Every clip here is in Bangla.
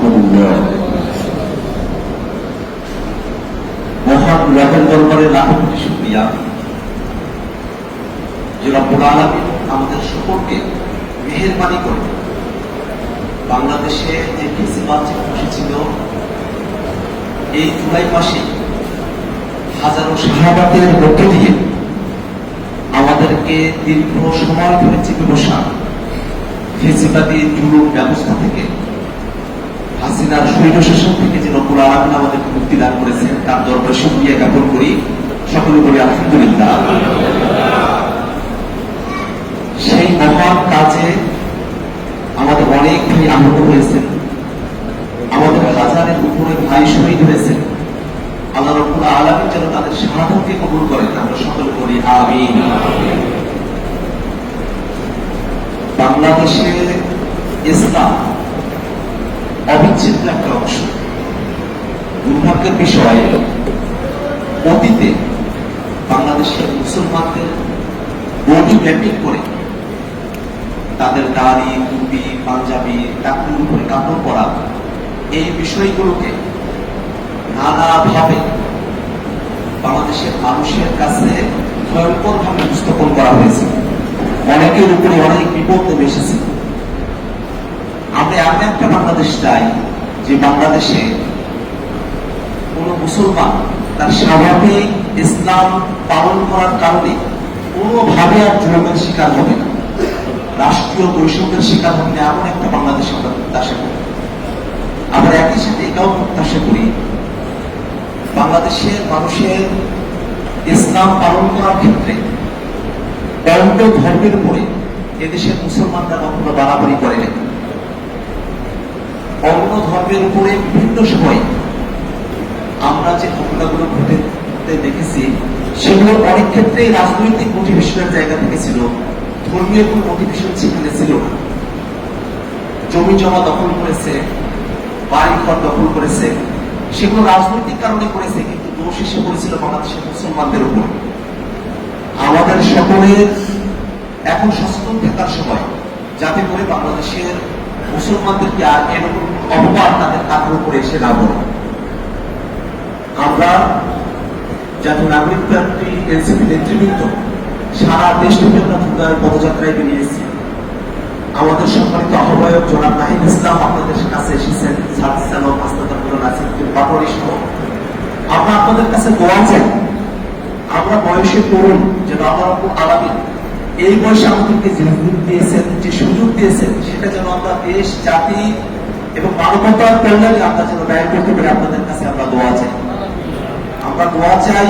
আলহামদুলিল্লাহ মহান রবের দরবারে লাখো শুক্রিয়া যে রব্বুল আমাদের সকলকে মেহেরবানি করে বাংলাদেশে যে ফেসিবাদ বসেছিল এই জুলাই মাসে হাজারো শাহবাদের মধ্য দিয়ে আমাদেরকে দীর্ঘ সময় ধরে চেপে বসা ফেসিবাদী জুলুম ব্যবস্থা থেকে হাসিনার সৈন্য শাসন থেকে যে রব্বুল আলমিন আমাদেরকে মুক্তি দান করেছেন, তার দরবারে শুক্রিয়া জ্ঞাপন করি। সকলে বলি আলহামদুলিল্লাহ। সেই মহান কাজে আমাদের অনেক ভাই আহত হয়েছেন। আমাদের হাজারের উপরে ভাই শহীদ হয়েছেন। আল্লাহ যেন তাদের কবুল করেন, আমরা আমিন। বাংলাদেশে ইসলাম অবিচ্ছেদ্য একটা অংশ দুর্ভাগ্যের বিষয় অতীতে বাংলাদেশের মুসলমানদের বডি ম্যাপিং করে তাদের দাড়ি, টুপি, পাঞ্জাবি, টাকুর উপরে কাপড় পরা এই বিষয়গুলোকে নানাভাবে বাংলাদেশের মানুষের কাছে ভয়ঙ্কর ভাবে উপস্থাপন করা হয়েছে। অনেকের উপরে অনেক বিপদ নেমে এসেছে। আমরা এমন একটা বাংলাদেশ চাই যে বাংলাদেশে কোন মুসলমান তার স্বাভাবিক ইসলাম পালন করার কারণে কোনোভাবে আর জুলুমের শিকার হবে না। রাষ্ট্রীয় বৈষম্যের শিকার হবে না, এমন একটা বাংলাদেশ আমরা প্রত্যাশা করি। আবার একই সাথে এটাও প্রত্যাশা করি, বাংলাদেশের মানুষের ইসলাম পালন করার ক্ষেত্রে অন্য ধর্মের উপরে এদেশের মুসলমানরা কখনো বাড়াবাড়ি করে না অন্য ধর্মের উপরে বিভিন্ন সময় আমরা যে ঘটনাগুলো ঘটে দেখেছি, সেগুলো অনেক ক্ষেত্রে রাজনৈতিক মোটিভেশনের জায়গা থেকে ছিল। ধর্মীয় কোন মোটিভেশন সেখানে ছিল না। জমি জমা দখল করেছে বাড়ি ঘর দখল করেছে, সেগুলো রাজনৈতিক কারণে করেছে, কিন্তু দোষ এসে পড়েছিল বাংলাদেশের মুসলমানদের উপর। আমাদের সকলের এখন সচেতন থাকার সময়, যাতে করে বাংলাদেশের মুসলমানদেরকে আর এরকম অপবাদ তাদের কাঁধের উপরে এসে না পড়ে আমরা জাতীয় নাগরিক পার্টি, এনসিপি নেতৃবৃন্দ, সারা দেশ থেকে আমরা ভুটার পদযাত্রায় বেরিয়েছি আমাদের সম্মানিত আহ্বায়ক জনাব নাহিদ ইসলাম আপনাদের কাছে এসেছেন। আলম আস্তাদুল নাসিরুদ্দিন পাটোয়ারি সহ আমরা আপনাদের কাছে দোয়া চাই। আমরা বয়সে তরুণ, যেন আমার আলামী এই বয়সে আমাদেরকে যে সুযোগ দিয়েছেন যে সুযোগ দিয়েছেন সেটা যেন আমরা দেশ জাতি এবং মানবতার কল্যাণে আমরা যেন ব্যয় করতে পারি আপনাদের কাছে আমরা দোয়া চাই। আমরা দোয়া চাই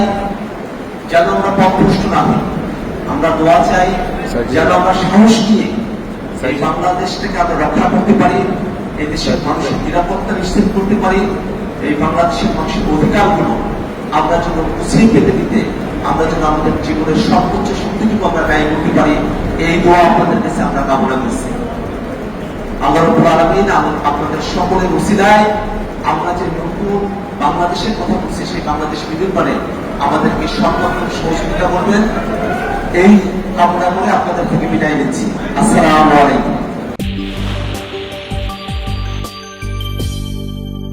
যেন আমরা পথভ্রষ্ট না হই। আমরা দোয়া চাই যেন আমরা সাহস নিয়ে এই বাংলাদেশটাকে আমরা রক্ষা করতে পারি এই দেশের মানুষের নিরাপত্তা নিশ্চিত করতে পারি এই বাংলাদেশের মানুষের অধিকারগুলো আমরা যেন মুসলিম পেতে দিতে, আমরা যেন আমাদের জীবনের সর্বোচ্চ শক্তিটুকু আমরা ব্যয় করতে পারি, এই দোয়া আপনাদের কাছে আমরা কামনা করছি। আল্লাহ আপনাদের সকলের উসিলায় আমরা যে নতুন বাংলাদেশের কথা বলছি, সেই বাংলাদেশ বিদ্যুৎ পারে আমাদেরকে সম্মান সহযোগিতা করবেন। এই কামনা করে আপনাদের থেকে বিদায় নিচ্ছি। আসসালামু আলাইকুম।